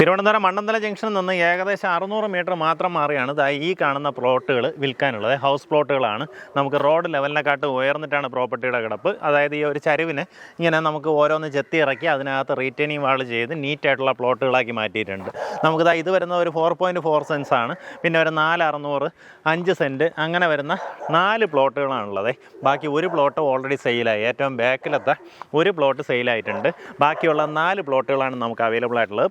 തിരുവനന്തപുരം മണ്ണന്തല ജംഗ്ഷനിൽ നിന്ന് ഏകദേശം അറുന്നൂറ് മീറ്റർ മാത്രം മാറിയാണ് ദാ ഈ കാണുന്ന പ്ലോട്ടുകൾ വിൽക്കാനുള്ളത്. ഹൗസ് പ്ലോട്ടുകളാണ്. നമുക്ക് റോഡ് ലെവലിനെക്കാട്ട് ഉയർന്നിട്ടാണ് പ്രോപ്പർട്ടിയുടെ കിടപ്പ്. അതായത് ഈ ഒരു ചരിവിനെ ഇങ്ങനെ നമുക്ക് ഓരോന്ന് ചെത്തി ഇറക്കി അതിനകത്ത് റീറ്റേണിംഗ് വാൾ ചെയ്ത് നീറ്റായിട്ടുള്ള പ്ലോട്ടുകളാക്കി മാറ്റിയിട്ടുണ്ട്. നമുക്ക് ദാ ഇത് വരുന്ന ഒരു ഫോർ പോയിന്റ് ഫോർ സെൻസ് ആണ്. പിന്നെ ഒരു നാല് അറുന്നൂറ് അഞ്ച് സെന്റ് അങ്ങനെ വരുന്ന നാല് പ്ലോട്ടുകളാണുള്ളത്. ബാക്കി ഒരു പ്ലോട്ട് ഓൾറെഡി സെയിലായി ഏറ്റവും ബാക്കിലത്തെ ഒരു പ്ലോട്ട് സെയിലായിട്ടുണ്ട് ബാക്കിയുള്ള നാല് പ്ലോട്ടുകളാണ് നമുക്ക് അവൈലബിൾ ആയിട്ടുള്ളത്.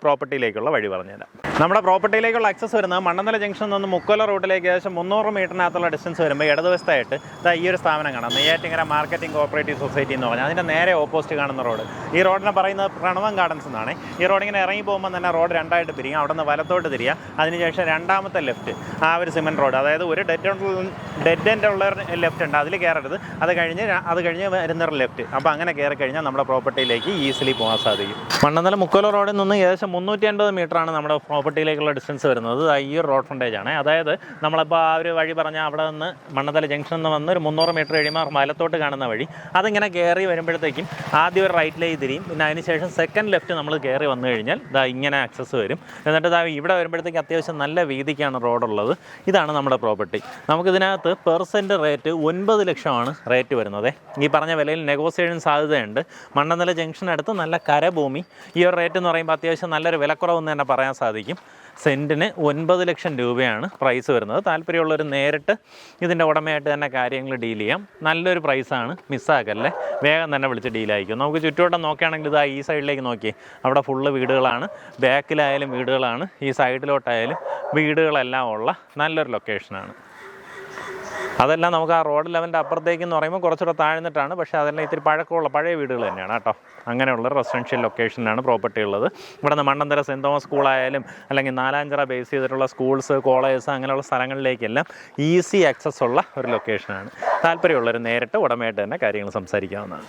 പ്രോപ്പർട്ടിയിലേക്കുള്ള വഴി പറഞ്ഞുതരാം. നമ്മുടെ പ്രോപ്പർട്ടിയിലേക്കുള്ള ആക്സസ് വരുന്നത് മണ്ണന്തല ജംഗ്ഷനിൽ നിന്ന് മുക്കോല റൂട്ടിലേക്ക് ഏകദേശം മുന്നൂറ് മീറ്ററിനകത്തുള്ള ഡിസ്റ്റൻസ് വരുമ്പോൾ ഇടതുവശത്തായിട്ട് ഇതാ ഈ ഒരു സ്ഥാപനം കാണാം. നെയ്യാറ്റിങ്ങര മാർക്കറ്റിംഗ് കോപ്പറേറ്റീവ് സൊസൈറ്റി എന്ന് പറഞ്ഞാൽ അതിന്റെ നേരെ ഓപ്പോസിറ്റ് കാണുന്ന റോഡ് ഈ റോഡിനെ പറയുന്നത് പ്രണവം ഗാർഡൻസ് എന്നാണ്. ഈ റോഡ് ഇങ്ങനെ ഇറങ്ങി പോകുമ്പോൾ തന്നെ റോഡ് രണ്ടായിട്ട് പിരിയും അവിടെ നിന്ന് വലത്തോട്ട് തിരിയുക അതിനുശേഷം രണ്ടാമത്തെ ലെഫ്റ്റ് ആ ഒരു സിമെന്റ് റോഡ് അതായത് ഒരു ഡെഡ് ഡെഡ് എൻഡ് ഉള്ള ലെഫ്റ്റ് ഉണ്ട്. അതിൽ കയറരുത് അത് കഴിഞ്ഞ് അത് കഴിഞ്ഞ് വരുന്നൊരു ലെഫ്റ്റ് അപ്പോൾ അങ്ങനെ കയറി കഴിഞ്ഞാൽ നമ്മുടെ പ്രോപ്പർട്ടിയിലേക്ക് ഈസിലി പോകാൻ സാധിക്കും. മണ്ണന്തല മുക്കോല റോഡിൽ നിന്ന് ഏകദേശം മുന്നൂറ്റി അൻപത് മീറ്ററാണ് നമ്മുടെ പ്രോപ്പർട്ടിയിലേക്കുള്ള ഡിസ്റ്റൻസ് വരുന്നത് ഈ റോഡ് ഫ്രണ്ടേജ് ആണ്. അതായത് നമ്മളിപ്പോൾ ആ ഒരു വഴി പറഞ്ഞാൽ അവിടെ നിന്ന് മണ്ണതല ജംഗ്ഷനിൽ നിന്ന് വന്ന് ഒരു മുന്നൂറ് മീറ്റർ കഴിയുമ്പോൾ മലത്തോട്ട് കാണുന്ന വഴി. അതിങ്ങനെ കയറി വരുമ്പോഴത്തേക്കും ആദ്യം ഒരു റൈറ്റിലേക്ക് തിരിയും. പിന്നെ അതിനുശേഷം സെക്കൻഡ് ലെഫ്റ്റ് നമ്മൾ കയറി വന്നു കഴിഞ്ഞാൽ ഇതാ ഇങ്ങനെ ആക്സസ് വരും. എന്നിട്ട് ഇതാ ഇവിടെ വരുമ്പോഴത്തേക്ക് അത്യാവശ്യം നല്ല വീതിക്കാണ് റോഡുള്ളത് ഇതാണ് നമ്മുടെ പ്രോപ്പർട്ടി നമുക്കിതിനകത്ത് പെർസെന്റ് റേറ്റ് ഒൻപത് ലക്ഷമാണ് റേറ്റ് വരുന്നത്. ഈ പറഞ്ഞ വിലയിൽ നെഗോസിയേഷൻ സാധ്യതയുണ്ട്. മണ്ണന്തല ജംഗ്ഷനടുത്ത് നല്ല കരഭൂമി. ഈ ഒരു റേറ്റ് എന്ന് പറയുമ്പോൾ അത്യാവശ്യം നല്ലൊരു വിലക്കുറവെന്ന് തന്നെ പറയാൻ സാധിക്കും. സെന്റിന് ഒൻപത് ലക്ഷം രൂപയാണ് പ്രൈസ് വരുന്നത്. താല്പര്യമുള്ളവർ നേരിട്ട് ഇതിന്റെ ഉടമയായിട്ട് തന്നെ കാര്യങ്ങൾ ഡീൽ ചെയ്യാം. നല്ലൊരു പ്രൈസാണ് മിസ്സാക്കല്ലേ വേഗം തന്നെ വിളിച്ച് ഡീലായിരിക്കും നമുക്ക് ചുറ്റുവട്ടം നോക്കുകയാണെങ്കിൽ ഇതാ ഈ സൈഡിലേക്ക് നോക്കി. അവിടെ ഫുള്ള് വീടുകളാണ്. ബാക്കിലായാലും വീടുകളാണ്. ഈ സൈഡിലോട്ടായാലും വീടുകളെല്ലാം ഉള്ള നല്ലൊരു ലൊക്കേഷനാണ് അതെല്ലാം നമുക്ക് ആ റോഡ് ലെവലിന്റെ അപ്പുറത്തേക്ക് എന്ന് പറയുമ്പോൾ കുറച്ചുകൂടെ താഴ്ന്നിട്ടാണ്. പക്ഷേ അതെല്ലാം ഇത്തിരി പഴക്കമുള്ള പഴയ വീടുകൾ തന്നെയാണ് കേട്ടോ. അങ്ങനെയുള്ള റെസിഡൻഷ്യൽ ലൊക്കേഷനിലാണ് പ്രോപ്പർട്ടി ഉള്ളത്. ഇവിടെ നിന്ന് മണ്ണന്തര സെന്റ് തോമസ് സ്കൂളായാലും അല്ലെങ്കിൽ നാലാഞ്ചിറ ബേസ് ചെയ്തിട്ടുള്ള സ്കൂൾസ് കോളേജസ് അങ്ങനെയുള്ള സ്ഥലങ്ങളിലേക്കെല്ലാം ഈസി ആക്സസ് ഉള്ള ഒരു ലൊക്കേഷനാണ് താല്പര്യമുള്ളവർ നേരിട്ട് ഉടമയായിട്ട് തന്നെ കാര്യങ്ങൾ സംസാരിക്കാവുന്നതാണ്.